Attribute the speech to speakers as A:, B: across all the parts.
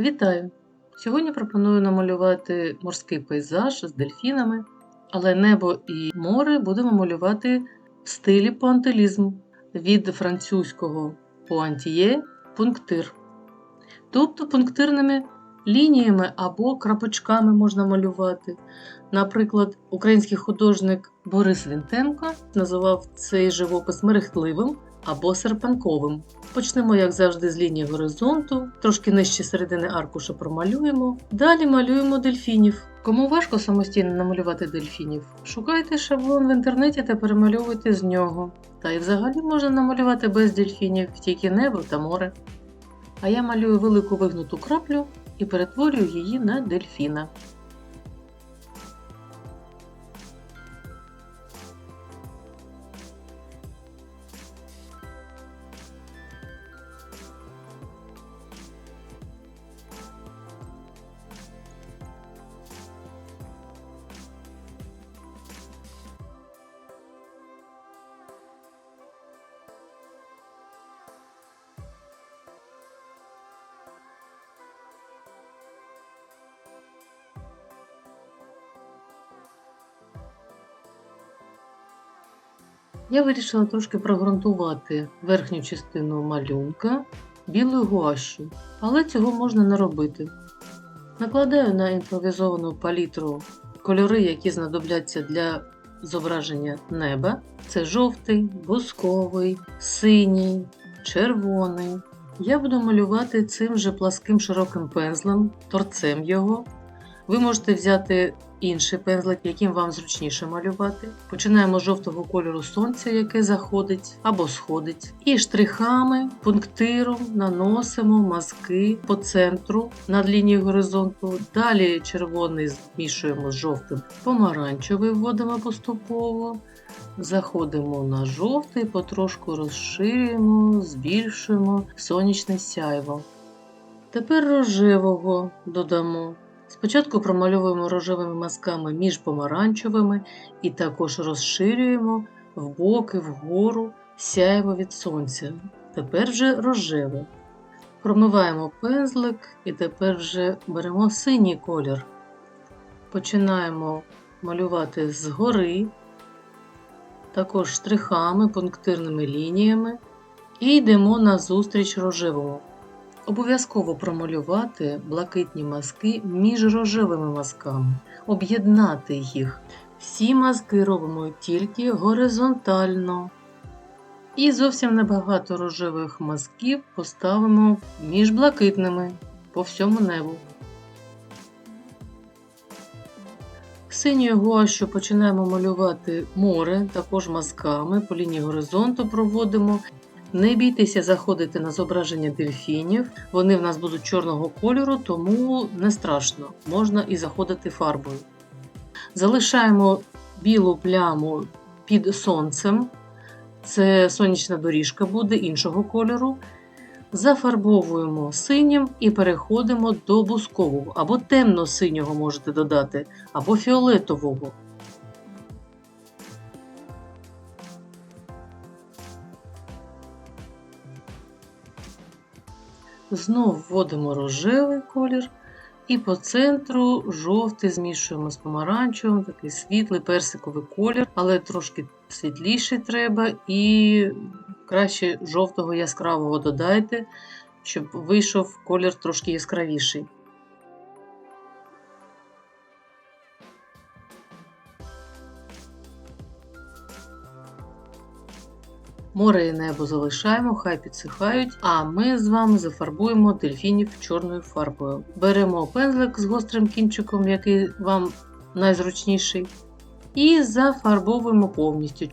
A: Вітаю! Сьогодні пропоную намалювати морський пейзаж з дельфінами, але небо і море будемо малювати в стилі пуантилізм від французького пуантіє пунктир. Тобто пунктирними лініями або крапочками можна малювати. Наприклад, український художник Борис Вінтенко називав цей живопис мерехтливим або серпанковим. Почнемо, як завжди, з лінії горизонту, трошки нижче середини аркуша промалюємо. Далі малюємо дельфінів. Кому важко самостійно намалювати дельфінів, шукайте шаблон в інтернеті та перемальовуйте з нього. Та й взагалі можна намалювати без дельфінів тільки небо та море. А я малюю велику вигнуту краплю і перетворюю її на дельфіна. Я вирішила трошки прогрунтувати верхню частину малюнка білою гуашю, але цього можна не робити. Накладаю на імпровізовану палітру кольори, які знадобляться для зображення неба. Це жовтий, бусковий, синій, червоний. Я буду малювати цим же пласким широким пензлем, торцем його. Ви можете взяти інший пензлик, яким вам зручніше малювати. Починаємо з жовтого кольору сонця, яке заходить або сходить. І штрихами, пунктиром наносимо мазки по центру над лінією горизонту. Далі червоний змішуємо з жовтим, помаранчевий вводимо поступово. Заходимо на жовтий, потрошку розширюємо, збільшуємо сонячне сяйво. Тепер рожевого додамо. Спочатку промальовуємо рожевими мазками між помаранчевими і також розширюємо в боки, вгору сяйво від сонця. Тепер вже рожеве. Промиваємо пензлик і тепер вже беремо синій колір. Починаємо малювати згори, також штрихами, пунктирними лініями і йдемо на зустріч рожевому. Обов'язково промалювати блакитні мазки між рожевими мазками, об'єднати їх. Всі мазки робимо тільки горизонтально. І зовсім небагато рожевих мазків поставимо між блакитними по всьому небу. Синьою гуашю починаємо малювати море, також мазками, по лінії горизонту проводимо не бійтеся заходити на зображення дельфінів, вони в нас будуть чорного кольору, тому не страшно, можна і заходити фарбою. Залишаємо білу пляму під сонцем, це сонячна доріжка буде іншого кольору. Зафарбовуємо синім і переходимо до бускового, або темно-синього можете додати, або фіолетового. Знов вводимо рожевий колір і по центру жовтий змішуємо з помаранчевим, такий світлий персиковий колір, але трошки світліший треба і краще жовтого яскравого додайте, щоб вийшов колір трошки яскравіший. Море і небо залишаємо, хай підсихають, а ми з вами зафарбуємо дельфінів чорною фарбою. Беремо пензлик з гострим кінчиком, який вам найзручніший, і зафарбовуємо повністю.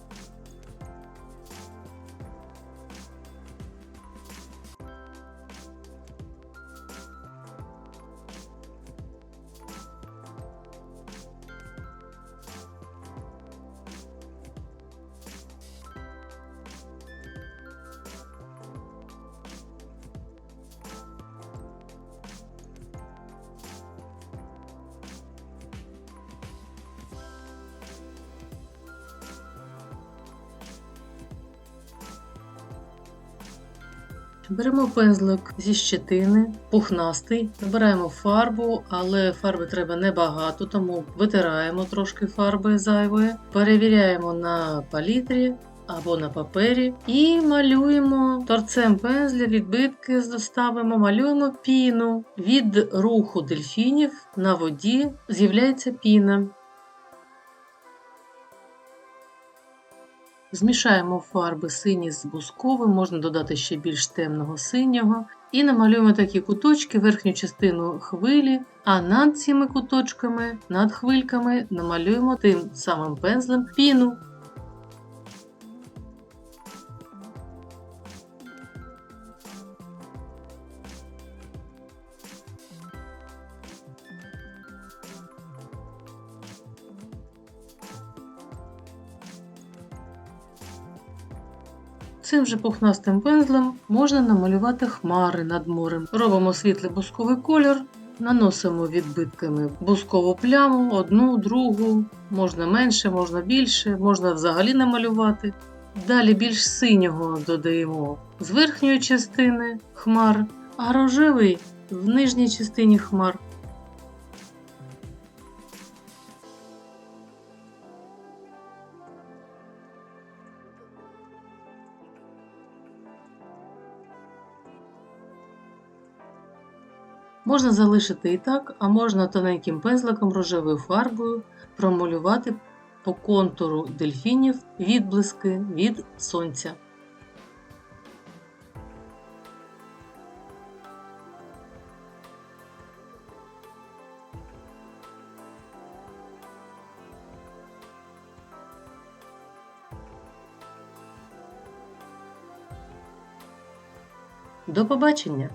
A: Беремо пензлик зі щетини, пухнастий, набираємо фарбу, але фарби треба небагато, тому витираємо трошки фарби зайвої, перевіряємо на палітрі або на папері і малюємо торцем пензля, відбитки доставимо, малюємо піну. Від руху дельфінів на воді з'являється піна. Змішаємо фарби сині з бусковим, можна додати ще більш темного синього. І намалюємо такі куточки, верхню частину хвилі, а над цими куточками, над хвильками намалюємо тим самим пензлем піну. Цим же пухнастим пензлем можна намалювати хмари над морем. Робимо світлий бусковий колір, наносимо відбитками бускову пляму, одну, другу, можна менше, можна більше, можна взагалі намалювати. Далі більш синього додаємо з верхньої частини хмар, а рожевий в нижній частині хмар. Можна залишити і так, а можна тоненьким пензликом рожевою фарбою промалювати по контуру дельфінів відблиски від сонця. До побачення!